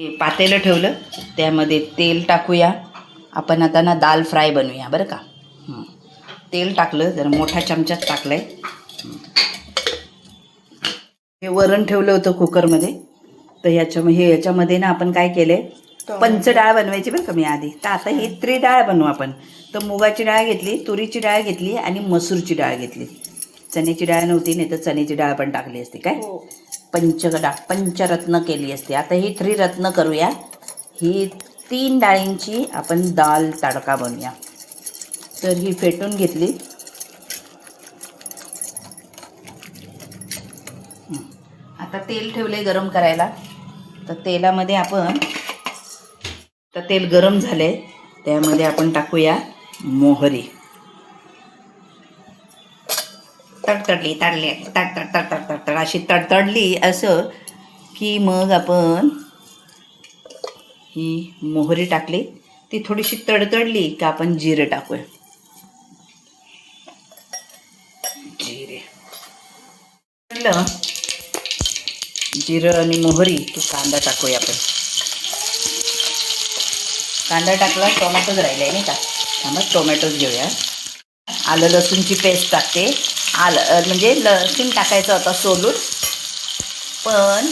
हे पातेलं ठेवलं. त्यामध्ये तेल टाकूया. आपण आता ना दाल फ्राय बनवूया बरं का? हं. तेल टाकलं जरा मोठा चमचाच टाकलाय. हं. हे वरण ठेवलं होतं कुकरमध्ये. तर याच्या हे याच्यामध्ये ना आपण काय केलंय? पंच डाळ बनवायची बरं का मी आधी. तर आता ही त्रि डाळ बनवू आपण. तर मुगाची डाळ घेतली तुरीची डाळ घेतली आणि मसूरची डाळ घेतली. चण्याची डाळ नव्हती नाही तर चण्याची डाळ पण टाकली असते काय? पंचगडा पंचरत्न केली असते. आता ही त्रिरत्न करूया. ही तीन डाळींची आपण दाल तडका बनवूया. तर ही फेटून घेतली. आता तेल ठेवले गरम करायला. तर तेलामध्ये आपण तर तेल गरम झाले त्यामध्ये आपण टाकूया मोहरी. तडतडली तडली तड तड तड तड तड अशी तडतडली असं की मग आपण ही मोहरी टाकली. ती थोडीशी तडतडली की आपण जिरे टाकूया? जिरे. जिरं आणि मोहरी की कांदा टाकूया आपण. कांदा टाकला टोमॅटोच राहिले नाही का? थांबा टोमॅटोच घेऊया. आलं लसूणची पेस्ट टाकते. आलं म्हणजे लसूण टाकायचं होता सोलून. पण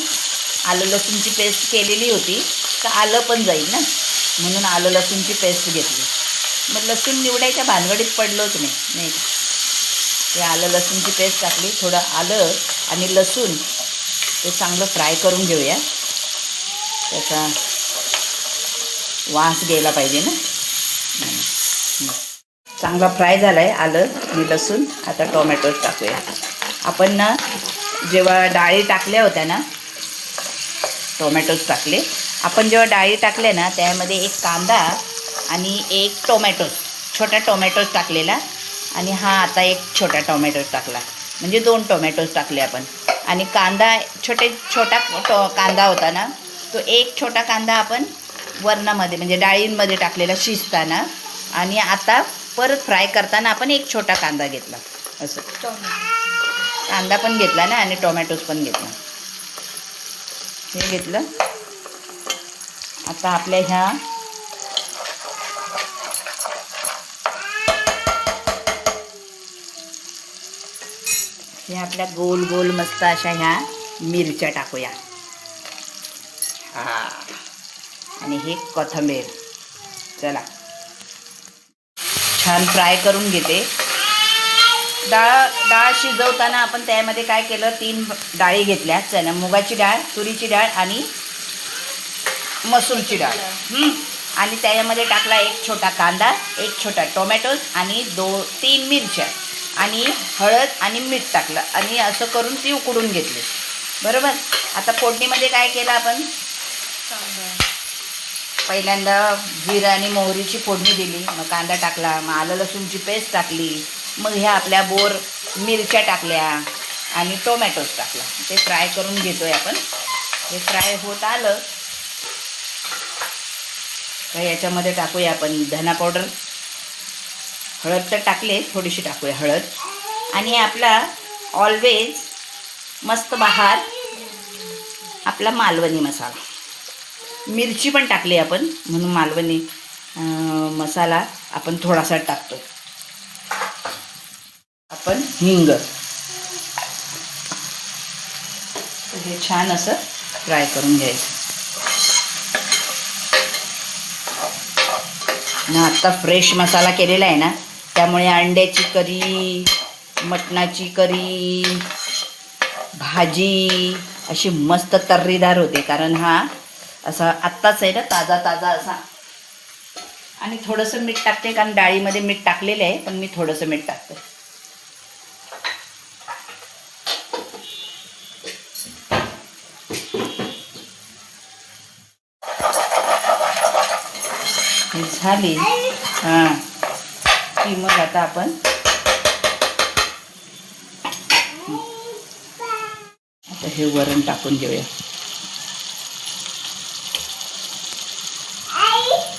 आलं लसूणची पेस्ट केलेली होती तर आलं पण जाईल ना. म्हणून आलं लसूणची पेस्ट घेतली. मग लसूण निवडायच्या भानगडीत पडलोच नाही नाही ते आलं लसूणची पेस्ट टाकली थोडं आलं आणि लसूण ते चांगलं फ्राय करून घेऊया. त्याचा वास गेला पाहिजे ना. चांगला फ्राय झाला आहे आलं आणि लसूण आता टोमॅटो टाकूया. आपण ना जेव्हा डाळी टाकल्या होत्या ना टोमॅटोज टाकले. आपण जेव्हा डाळी टाकल्या ना त्यामध्ये एक कांदा आणि एक टोमॅटो छोटा टोमॅटोज टाकलेला आणि हा आता एक छोटा टोमॅटो टाकला. म्हणजे दोन टोमॅटोज टाकले आपण. आणि कांदा छोटे छोटा टो कांदा होता ना तो एक छोटा कांदा आपण वरणामध्ये म्हणजे डाळींमध्ये टाकलेला शिजताना. आणि आता परत फ्राय करताना आपण एक छोटा कांदा घेतला. असं. कांदा पण घेतला ना आणि टोमॅटोज पण घेतला. हे घेतलं. आता आपल्या ह्या ह्या आपल्या गोल गोल मस्त अशा ह्या मिरच्या टाकूया. हा. आणि हे कोथिंबीर. चला. छान फ्राय करून घेते. डाळ डाळ शिजवताना आपण त्यामध्ये काय केलं तीन डाळी घेतल्या. चण्या मुगाची डाळ तुरीची डाळ आणि मसूरची डाळ. आणि त्याच्यामध्ये टाकला एक छोटा कांदा एक छोटा टोमॅटोज आणि दो तीन मिरच्या आणि हळद आणि मीठ टाकलं आणि असं करून ती उकडून घेतली. बरोबर? आता फोडणीमध्ये काय केलं आपण? पहिल्यांदा जिरा आणि मोहरीची फोडणी दिली मग कांदा टाकला मग आलं लसूणची पेस्ट टाकली मग ह्या आपल्या बोर मिरच्या टाकल्या आणि टोमॅटोज टाकला. ते फ्राय करून घेतोय आपण. हे फ्राय होत आलं. तर याच्यामध्ये टाकूया आपण धना पावडर. हळद तर टाकले थोडीशी टाकूया हळद. आणि आपला ऑलवेज मस्त बहार आपला मालवणी मसाला. मिरची पण टाकली आपण म्हणून मालवणी मसाला आपण थोडासा टाकतो. आपण हिंग. हे छान असं फ्राय करून घ्यायचं. आणि आत्ता फ्रेश मसाला केलेला आहे ना त्यामुळे अंड्याची करी मटणाची करी भाजी अशी मस्त तर्रीदार होते कारण हा असा आत्ताच आहे ना ताजा ताजा असा. आणि थोडंसं मीठ टाकते कारण डाळीमध्ये मीठ टाकलेलं आहे पण मी थोडंसं मीठ टाकते. झाली. हां. की मग आता आपण आता हे वरण टाकून घेऊया.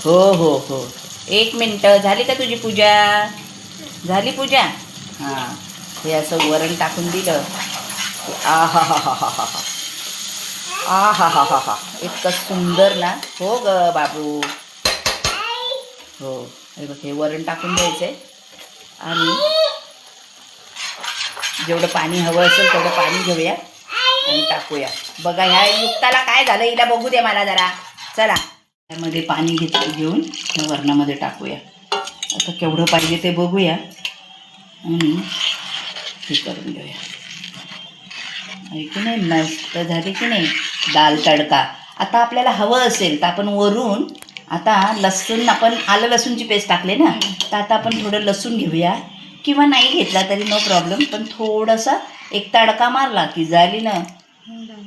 हो हो हो. एक मिनटं झाली का तुझी पूजा? झाली पूजा? हां. हे असं वरण टाकून दिलं. आ हा हा हा हा हा आ हा हा हा हा इतकं सुंदर ना? हो ग बाबू. हो. हे बघ हे वरण टाकून द्यायचं आहे आणि जेवढं पाणी हवं असेल तेवढं पाणी घेऊया आणि टाकूया. बघा ह्या युक्ताला काय झालं हिला बघू दे मला जरा. चला. त्यामध्ये पाणी घेत घेऊन त्या वरणामध्ये टाकूया. आता केवढं पाहिजे ते बघूया. आणि हे करून घेऊया. की नाही? मस्त झाली की नाही? दाल तडका. आता आपल्याला हवं असेल तर आपण वरून आता लसूण आपण आलं लसूणची पेस्ट टाकले ना तर आता आपण थोडं लसूण घेऊया. किंवा नाही घेतला तरी नो प्रॉब्लेम पण थोडंसं एक तडका मारला की झाली ना.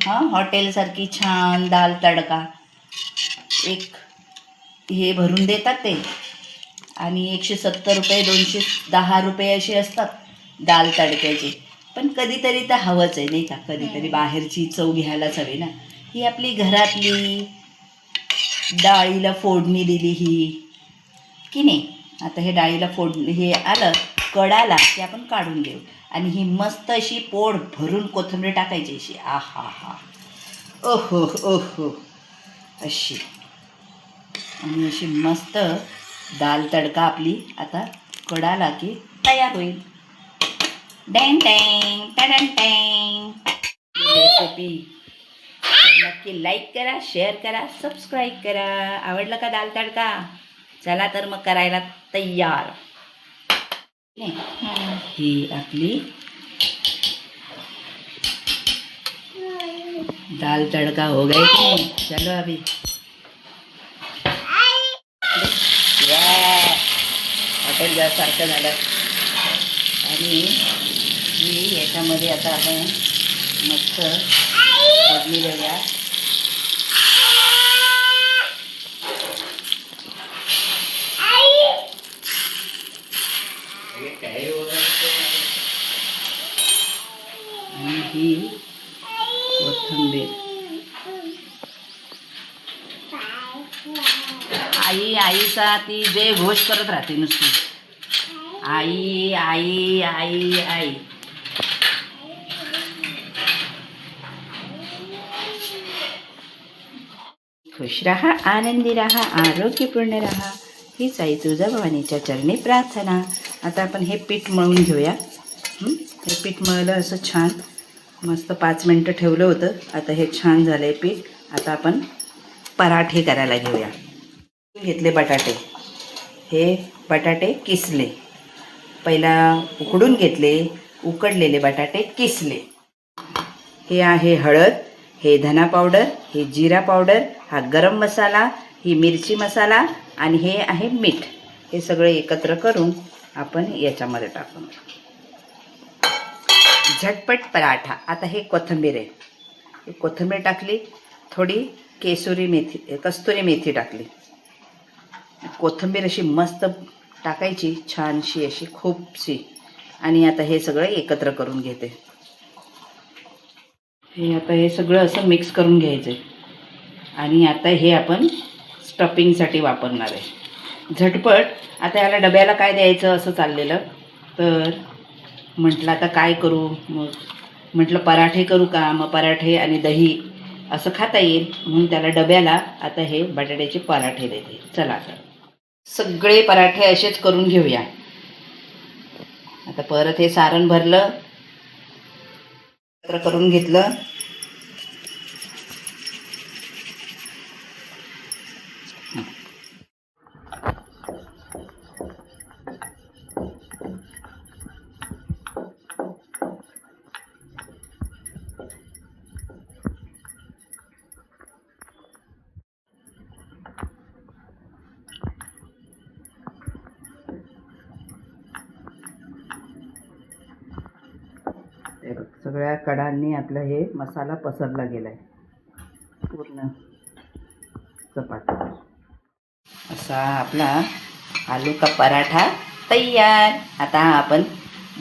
हां हॉटेलसारखी छान दाल तडका. एक हे भरून देतात ते. आणि एकशे सत्तर रुपये दोनशे दहा रुपये असे असतात दाल तडक्याचे. पण कधीतरी तर हवंच आहे नाही का? कधीतरी बाहेरची चव घ्यायलाच हवी ना. ही आपली घरातली डाळीला फोडणी दिली ही. की नाही? आता हे डाळीला फोडणी हे आलं कडाला की आपण काढून घेऊ. आणि ही मस्त अशी पोड भरून कोथिंबीर टाकायची अशी. आ हा हा ओहो ओहो. अशी. आणि अशी मस्त दाल तडका आपली आता कडाला की तयार होईल. डॅन टँग टॅन टँग रेसिपी नक्की लाईक करा शेअर करा सबस्क्राईब करा. आवडलं का दाल तडका? चला तर मग करायला तयार. ही आपली दाल तड़का हो गई. चलो अभी. हॉटेल सारखं झालं. आणि ही याच्यामध्ये आता आपण मस्त फोडणी देऊया आणि ही कोथिंबीर दिवसा ती जय घोष करत राहते नुसती. आई आई आई आई. खुश रहा आनंदी रहा आरोग्यपूर्ण रहा. हीच आई तुळजाभवानीच्या चरणी प्रार्थना. आता आपण हे पीठ मळून घेऊया. हे? पीठ मळलं असं छान. मस्त पाच मिनटं ठेवलं होतं. आता हे छान झालं आहे पीठ. आता आपण पराठे करायला घेऊया. घेतले बटाटे. हे बटाटे किसले. पहिला उकडून घेतले उकडलेले बटाटे किसले. हे आहे हळद हे धना पावडर हे जिरा पावडर हा गरम मसाला ही मिरची मसाला आणि हे आहे मीठ. हे सगळं एकत्र करून आपण याच्यामध्ये टाकून झटपट पराठा. आता हे कोथिंबीर आहे. कोथिंबीर टाकली थोडी केसुरी मेथी कस्तुरी मेथी टाकली. कोथिंबीर अशी मस्त टाकायची छानशी अशी खूपशी. आणि आता हे सगळं एकत्र करून घेते. हे आता हे सगळं असं मिक्स करून घ्यायचं आहे आणि आता हे आपण स्टफिंगसाठी वापरणार आहे. झटपट. आता याला डब्याला काय द्यायचं असं चाललेलं? तर म्हटलं आता काय करू? मग म्हटलं पराठे करू का? मग पराठे आणि दही असं खाता येईल. म्हणून त्याला डब्याला आता हे बटाट्याचे पराठे देते. चला आता. सगळे पराठे असेच करून घेऊया. आता परत हे सारण भरलं. एकत्र करून घेतलं. हे बघ, सगळ्या कडांनी आपलं हे मसाला पसरला गेलाय. पूर्ण चपाती. असा आपला आलू का पराठा तयार. आता आपण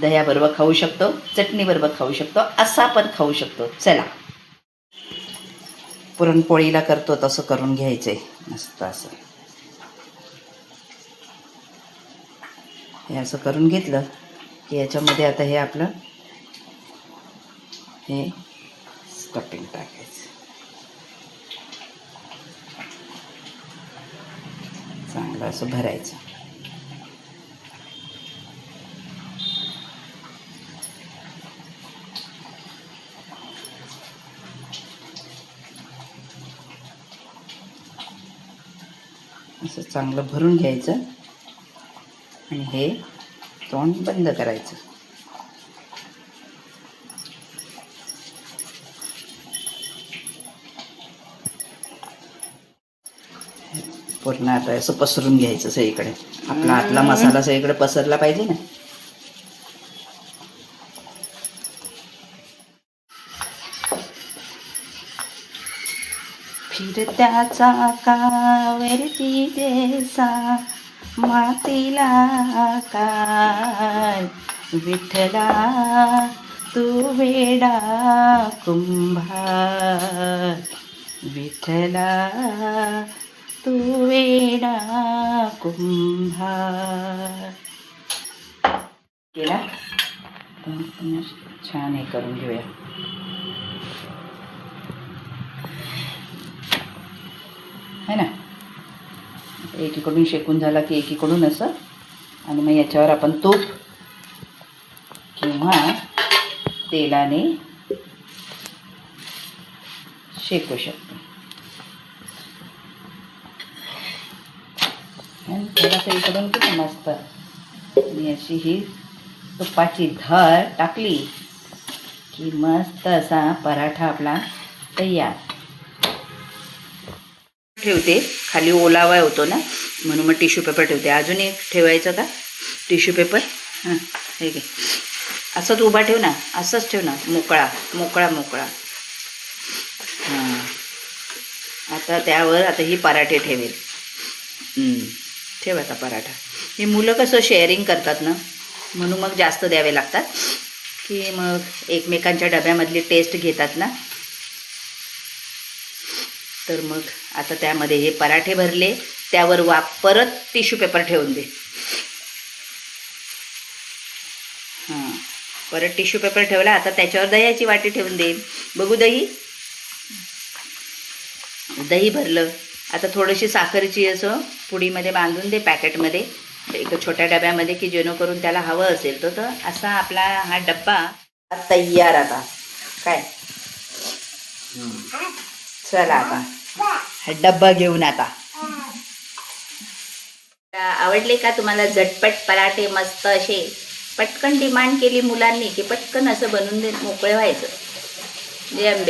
दह्याबरोबर खाऊ शकतो चटणीबरोबर खाऊ शकतो असा पण खाऊ शकतो. चला. पुरणपोळीला करतो तसं करून घ्यायचंय. मस्त असं. हे असं करून घेतलं की याच्यामध्ये आता हे आपलं हे स्टफिंग टाकायचं. चांगलं असं भरायचं. असं चांगलं भरून घ्यायचं. आणि हे तोंड बंद करायचं. पूर्ण आता असं पसरून घ्यायचं सगळीकडे. आपला आतला मसाला सगळीकडे पसरला पाहिजे ना. फिरत्याचा चाकावरती देसा मातीला काय विठला तू वेडा कुंभार. विठला तू वेडा कुंभा. केला? तर छान हे करून घेऊया. है ना? एकीकडून शेकून झाला की एकीकडून असं. आणि मग याच्यावर आपण तूप किंवा तेलाने शेकू शकतो. आणि थोडासा इकडून किती मस्त? आणि अशी ही तुपाची धर टाकली की मस्त असा पराठा आपला तयार. ठेवते. खाली ओलावा होतो ना म्हणून मग टिश्यू पेपर ठेवते. अजून एक ठेवायचं का? Tissue paper? हां हे घे. असंच उभा ठेव ना असंच ठेव ना मोकळा मोकळा मोकळा. हां. आता त्यावर आता ही पराठे ठेवेल. हम्म, ठेव आता पराठा. हे मुलं कसं शेअरिंग करतात ना म्हणून मग जास्त द्यावे लागतात. की मग एकमेकांच्या डब्यामधली टेस्ट घेतात ना. तर मग आता त्यामध्ये हे पराठे भरले त्यावर वाप परत टिश्यू पेपर ठेवून दे. हां परत टिश्यू पेपर ठेवला आता त्याच्यावर दह्याची वाटी ठेवून देईन. बघू दही. दही भरलं. आता थोडीशी साखरेची असं पुडीमध्ये बांधून दे पॅकेटमध्ये. एक छोट्या डब्यामध्ये की जेणेकरून त्याला हवं असेल तर तर असा आपला हा डब्बा तयार आता. काय? चला आता. हा डब्बा घेऊन आता. आवडले का तुम्हाला झटपट पराठे मस्त असे? पटकन डिमांड केली मुलांनी की पटकन असं बनवून दे मोकळे व्हायचं. जय